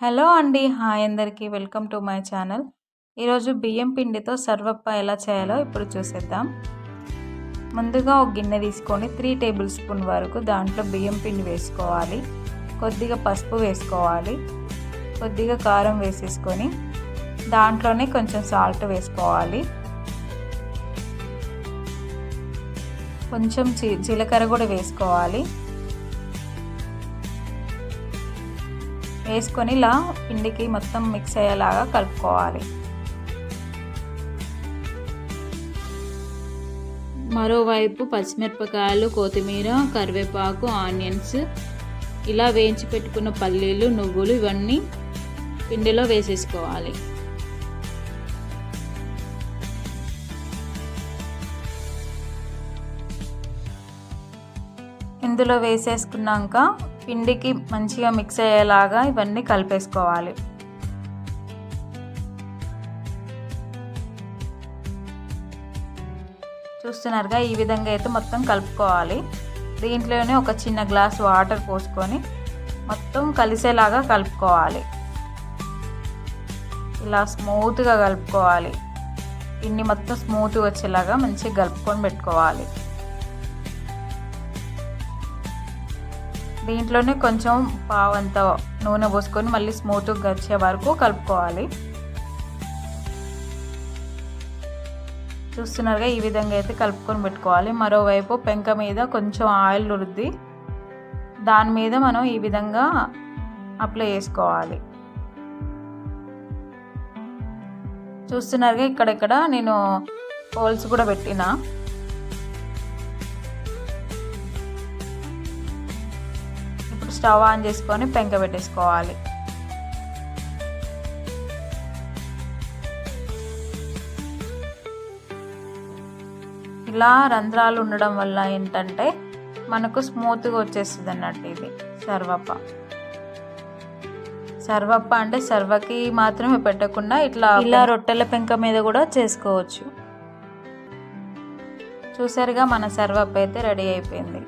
Hello అండి. Hi అందరికీ. Welcome to my channel. ఈరోజు బియ్యం పిండితో సర్వప్ప ఎలా చేయాలో ఇప్పుడు చూసేద్దాం. ముందుగా ఒక గిన్నె తీసుకొని త్రీ టేబుల్ స్పూన్ వరకు దాంట్లో బియ్యం పిండి వేసుకోవాలి. కొద్దిగా పసుపు వేసుకోవాలి. కొద్దిగా కారం వేసేసుకొని దాంట్లోనే కొంచెం సాల్ట్ వేసుకోవాలి. కొంచెం జీలకర్ర కూడా వేసుకోవాలి. వేసుకొని ఇలా పిండికి మొత్తం మిక్స్ అయ్యేలాగా కలుపుకోవాలి. మరోవైపు పచ్చిమిరపకాయలు కొత్తిమీర కరివేపాకు ఆనియన్స్ ఇలా వేయించి పెట్టుకున్న పల్లీలు నువ్వులు ఇవన్నీ పిండిలో వేసేసుకోవాలి. ఇందులో వేసేసుకున్నాక పిండికి మంచిగా మిక్స్ అయ్యేలాగా ఇవన్నీ కలిపేసుకోవాలి. చూస్తున్నారుగా ఈ విధంగా అయితే మొత్తం కలుపుకోవాలి. దీంట్లోనే ఒక చిన్న గ్లాస్ వాటర్ పోసుకొని మొత్తం కలిసేలాగా కలుపుకోవాలి. ఇలా స్మూత్గా కలుపుకోవాలి. పిండి మొత్తం స్మూత్గా వచ్చేలాగా మంచిగా కలుపుకొని పెట్టుకోవాలి. దీంట్లోనే కొంచెం పావంత నూనె పోసుకొని మళ్ళీ స్మూత్గా వచ్చే వరకు కలుపుకోవాలి. చూస్తున్నారుగా ఈ విధంగా అయితే కలుపుకొని పెట్టుకోవాలి. మరోవైపు పెంక మీద కొంచెం ఆయిల్ రుద్ది దాని మీద మనం ఈ విధంగా అప్లై చేసుకోవాలి. చూస్తున్నారుగా ఇక్కడెక్కడ నేను హోల్స్ కూడా పెట్టిన. స్టవ్ ఆన్ చేసుకొని పెంక పెట్టేసుకోవాలి. ఇలా రంధ్రాలు ఉండడం వల్ల ఏంటంటే మనకు స్మూత్గా వచ్చేస్తుంది అన్నట్టు ఇది సర్వప్ప. సర్వప్ప అంటే సర్వకి మాత్రమే పెట్టకుండా ఇట్లా ఇలా రొట్టెల పెంక మీద కూడా చేసుకోవచ్చు. చూసారుగా మన సర్వప్ప అయితే రెడీ అయిపోయింది.